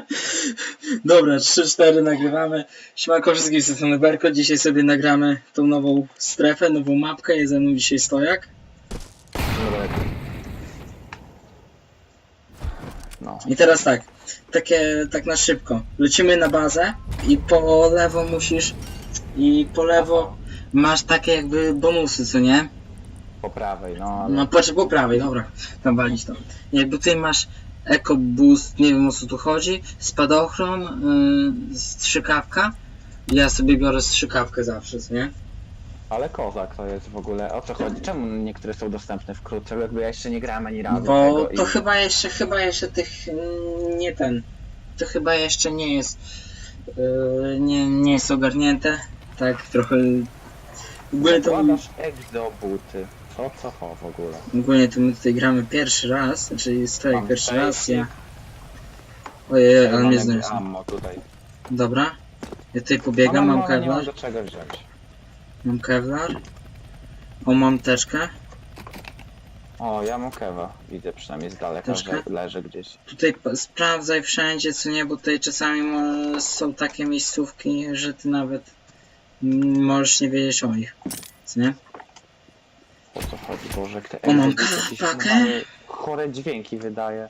Dobra, 3-4 nagrywamy. Siemanko wszystkim z strony Berko. Dzisiaj sobie nagramy tą nową strefę, nową mapkę. Jest ze mną dzisiaj stojak. No. I teraz tak, takie, tak na szybko. Lecimy na bazę i po lewo musisz, i po lewo masz takie jakby bonusy, co nie? Po prawej, no ale... No patrz po prawej, dobra, tam walić tam. Jakby tutaj masz Eco Boost, nie wiem o co tu chodzi, spadochron, yy, strzykawka. Ja sobie biorę strzykawkę zawsze, co nie? Ale kozak to jest w ogóle, o co chodzi? Czemu niektóre są dostępne wkrótce? Jakby ja jeszcze nie grałem ani razu Bo tego to i... chyba jeszcze, chyba jeszcze tych, mm, nie ten, to chyba jeszcze nie jest, yy, nie, nie jest ogarnięte. Tak, trochę, ogólnie to, co ho w ogóle? ogólnie to my tutaj gramy pierwszy raz, znaczy stoi Mam pierwszy raz, ja. Ojej, ale mnie ammo tutaj. Dobra. Ja tutaj pobiegam, no, mam no, nie mam kevlar. do czego wziąć. Mam kevlar. O, mam teczkę. O, ja mam kewa. Widzę przynajmniej z daleka, Troszkę? że leży gdzieś. Tutaj p- sprawdzaj wszędzie, co nie, bo tutaj czasami są takie miejscówki, że ty nawet możesz nie wiedzieć o nich. Co nie? O co chodzi? Boże, jak te O, mam jakieś normalnie Chore dźwięki wydaje.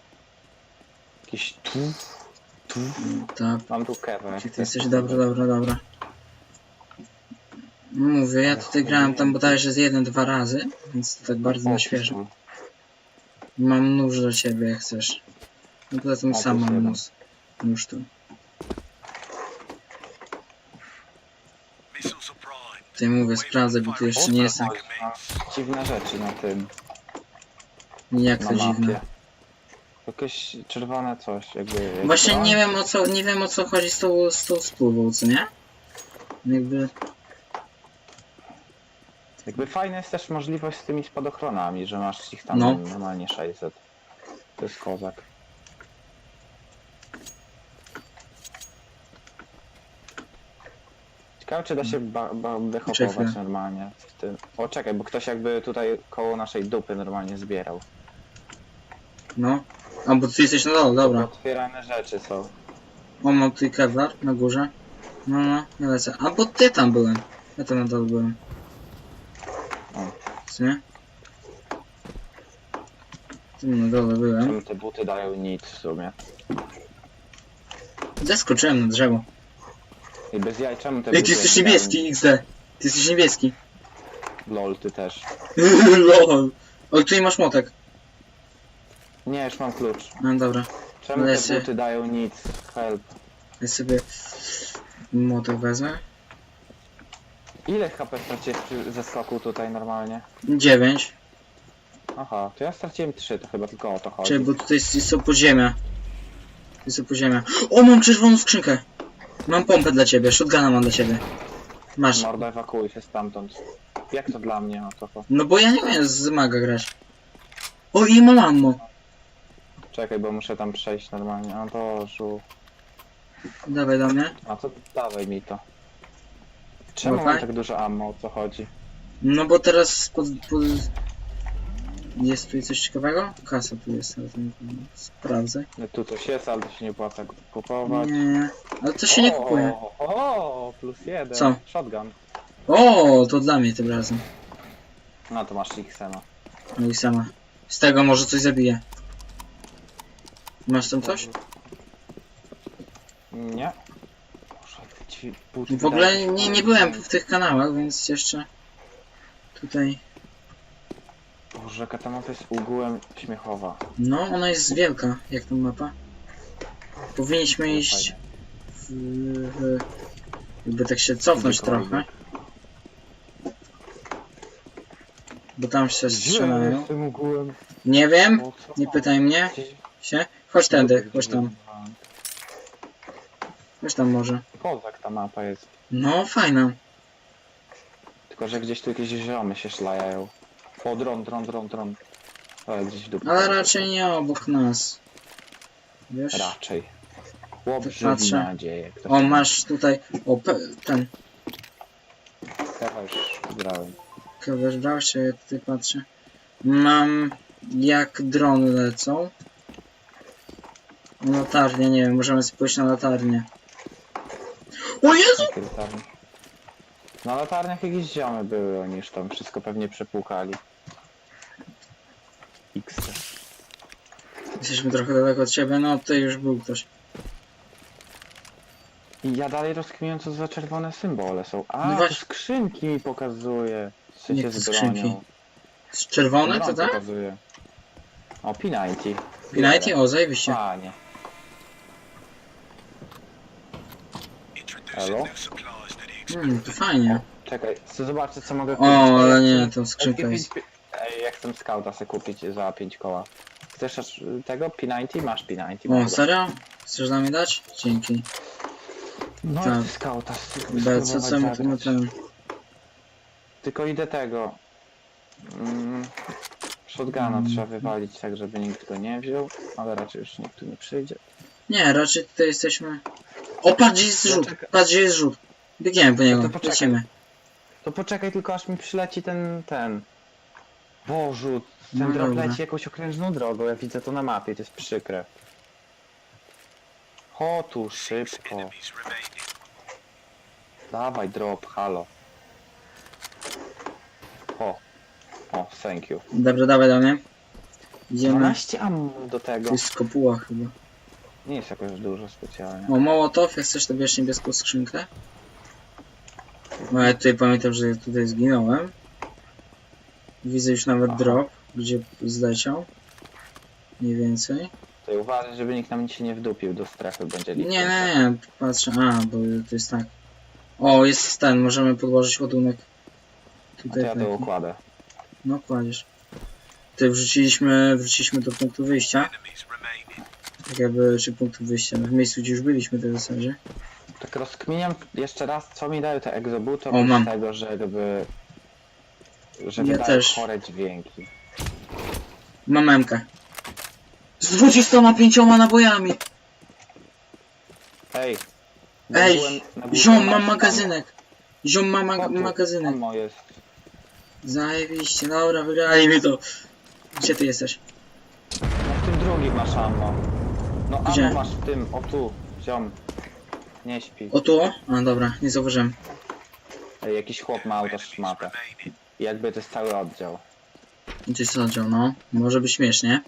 Jakieś tu, tu. Tak. Mam tu kewę. Ty jesteś dobra, dobra, dobra. Mówię, ja tutaj grałem tam bodajże z jeden, dwa razy, więc to tak bardzo na świeżo. Mam nóż do ciebie, jak chcesz. No poza tym O, sam mam nóż. Nóż tu. Tutaj mówię, sprawdzę, bo tu jeszcze nie jestem. Dziwne rzeczy na tym, Jak na to dziwne. Jakieś czerwone coś, jakby... jakby Właśnie nie wiem o co, nie wiem o co chodzi z tą, z tą spływą, co nie? Jakby, Jakby fajna jest też możliwość z tymi spadochronami, że masz ich tam No. normalnie 600. To jest kozak. Ciekawe czy da się ba ba wychopować Czekaj. normalnie w tym. O czekaj, bo ktoś jakby tutaj koło naszej dupy normalnie zbierał. no. A, bo tu jesteś na dole, dobra. Otwierane rzeczy są. O, mam tutaj kevlar na górze. No, no, ja lecę. A, bo ty tam byłem. Ja tam na dole byłem. O. Co nie? Tu na dole byłem. Czemu te buty dają nic w sumie? Zeskoczyłem na drzewo. I bez jaj, czemu te Ej, ty buty jesteś niebieski, XD. Ty jesteś niebieski. Lol, ty też. Lol. O, tutaj masz motek. Nie, już mam klucz. No dobra. Czemu Lecę. te buty dają nic? Help. Ja sobie motek wezmę. Ile HP straciłeś przy zeskoku tutaj normalnie? 9. Aha, to ja straciłem 3, to chyba tylko o to chodzi. Czekaj, bo tutaj jest, to podziemia. Jest to podziemia. O, mam czerwoną skrzynkę. Mam pompę dla ciebie, shotguna mam dla ciebie. Masz. Mordo, ewakuuj się stamtąd. Jak to dla mnie, o to No bo ja nie umiem z maga grać. O, i mam ammo. Czekaj, bo muszę tam przejść normalnie. A to żu... Dawaj do mnie. A to dawaj mi to. Czemu Okej. mam tak dużo ammo, o co chodzi? No bo teraz pod, pod... Jest tu coś ciekawego? Kasa tu jest, ale nie sprawdzę. No, tu coś jest, ale to się nie opłaca kupować. Nie. Ale to się nie O, kupuje. O, plus jeden. Co? Shotgun. O, to dla mnie tym razem. No to masz Xena. No i sama. Z tego może coś zabije. Masz tam coś? Nie. Te ci W ogóle nie, nie byłem w tych kanałach, więc jeszcze tutaj. Jaka ta mapa jest ogółem śmiechowa. No, ona jest wielka, jak ta mapa. Powinniśmy Ale iść fajnie. w, w, jakby tak się cofnąć Gdziekolwiek. trochę. Bo tam się Gdzie strzelają. ogółem? Nie wiem, O, co nie pytaj mnie Gdzieś- się. Chodź tędy, chodź tam, chodź tam może. Kozak ta mapa jest. No, fajna. Tylko, że gdzieś tu jakieś ziomy się szlajają. O, dron, dron, dron, dron. Ale gdzieś dupę. Ale raczej nie obok nas. Wiesz? Raczej. Chłop Patrzę. żywi nadzieję. Ktoś O, masz tutaj. O, pe, ten. Chyba już grałem. Kogoś brałeś, czy ja tutaj patrzę. Mam jak drony lecą. Latarnię, nie wiem, możemy spojrzeć na latarnię. O Jezu! Latarnie? Na latarniach jakieś ziomy były, oni już tam wszystko pewnie przepłukali. X. Jesteśmy trochę daleko od ciebie, no tutaj już był ktoś. I ja dalej rozkminiam co za czerwone symbole są. A, No to właśnie. skrzynki mi pokazuje. To z skrzynki. bronią. Z czerwone to Broń tak? pokazuje. O, P90. Pinajty? O, zajebiście. Panie. Elo? Hmm, to fajnie. Czekaj, chcę zobaczyć co mogę O, ale nie, skrzynka Ej, jest. Chcę skauta sobie kupić za 5 koła. Chcesz aż y, tego P90? Masz P90. O, mogę. serio? Chcesz nam je dać? Dzięki. No, tak. chcę skauta Be, co, co my tu na zagrać. ten... Tylko idę tego. Mm, shotguna Mm. trzeba wywalić tak, żeby nikt go nie wziął, ale raczej już nikt tu nie przyjdzie. Nie, raczej tutaj jesteśmy... O, patrz, gdzie jest rzut! Poczekaj. Patrz, gdzie jest rzut! Biegniemy po niego, to poczekaj. lecimy. To poczekaj tylko aż mi przyleci ten, ten... Bożu, ten drog leci jakąś okrężną drogą, ja widzę to na mapie, to jest przykre. Ho tu, szybko. Dawaj drop, halo. O. O, thank you. Dobra, dawaj do mnie. Idziemy. 12 ammo do tego. To jest kopuła chyba. Nie jest jakoś dużo specjalnie. O, Mołotow, jak chcesz to bierz niebieską skrzynkę. No ja tutaj pamiętam, że tutaj zginąłem. Widzę już nawet Aha. drop, gdzie zleciał. Mniej więcej. To uważaj, żeby nikt nam się nie wdupił do strefy, będzie Nie, nie, nie, patrzę. A, bo to jest tak. O, jest ten, możemy podłożyć ładunek. A to Tutaj ja to taki. układę. No, kładziesz. Tutaj wrzuciliśmy, wrzuciliśmy do punktu wyjścia. Tak jakby, czy punktu wyjścia, no w miejscu gdzie już byliśmy to w zasadzie. Tak rozkminiam jeszcze raz, co mi dają te egzobuty, O, oprócz mam. tego, żeby... Że Ja wydają też. chore dźwięki. Mam memkę. Z 25 nabojami! Ej! Ej, Ziom, mam magazynek! Ziom, mam O, ma tu, magazynek. Jest. Zajebiście, dobra, wygrali mi to. Gdzie ty jesteś? No w tym drugim masz ammo. No Gdzie? ammo masz w tym, o tu, ziom. Nie śpi. O tu? o? A dobra, nie zauważyłem. Ej, jakiś chłop ma auto szmatę. Jakby to jest cały oddział. Gdzieś co oddział, no. Może być śmiesznie.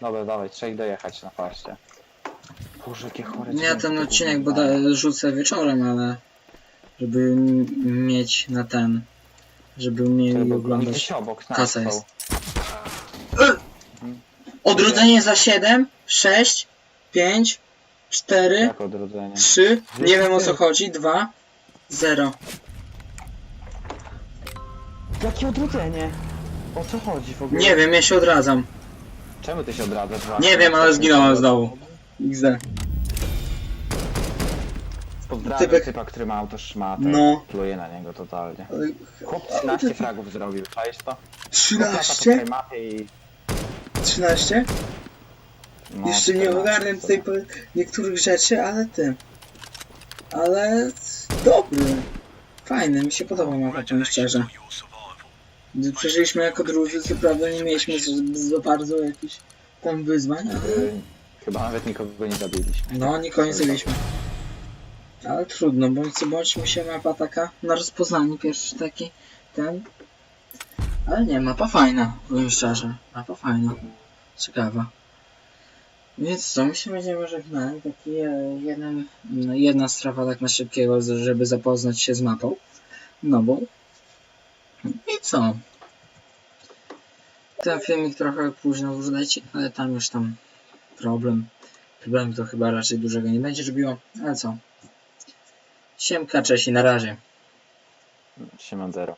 Dobra, dawaj, trzeba ich dojechać na farcie. Boże, jakie chore Ja dźwięki ten odcinek daje. rzucę wieczorem, ale... Żeby m- mieć na ten... Żeby mieli oni oglądać. gdzieś obok nas Kasa są. jest. Odrodzenie za 7, 6, 5, 4, Jak odrodzenie? 3, nie wiem o co chodzi, 2, 0. Jakie odrodzenie? O co chodzi w ogóle? Nie wiem, ja się odradzam. Czemu ty się odradzasz? Nie wiem, ale zginąłem znowu. XD. Pozdrawiam Typek- typa, który ma auto szmatę. No. Pluję na niego totalnie. Ale- Chłop 13 fragów zrobił, czaisz to? Chłop lata po 13? tej mapie i... 13? No, Jeszcze nie 14 ogarnę tutaj po niektórych rzeczy, ale ty. Ale dobry. Fajny, mi się podoba mapa, powiem szczerze. Gdy przeżyliśmy jako drudzy, co prawda nie mieliśmy za, bardzo jakichś tam wyzwań, ale Y, Chyba nawet nikogo nie zabiliśmy. no nie koniec zrobiliśmy. Ale trudno, bądź co bądź mi się mapa taka na rozpoznanie pierwszy taki ten. Ale nie, mapa fajna, powiem szczerze. Mapa fajna. Ciekawa. Więc co, my się będziemy żegnali. Taki e, jeden, no, jedna strefa tak na szybkiego, żeby zapoznać się z mapą nową. I co? Ten filmik trochę późno już leci, ale tam już tam problem. Problemu to chyba raczej dużego nie będzie robiło, ale co? Siemka, cześć i na razie. Siemon zero.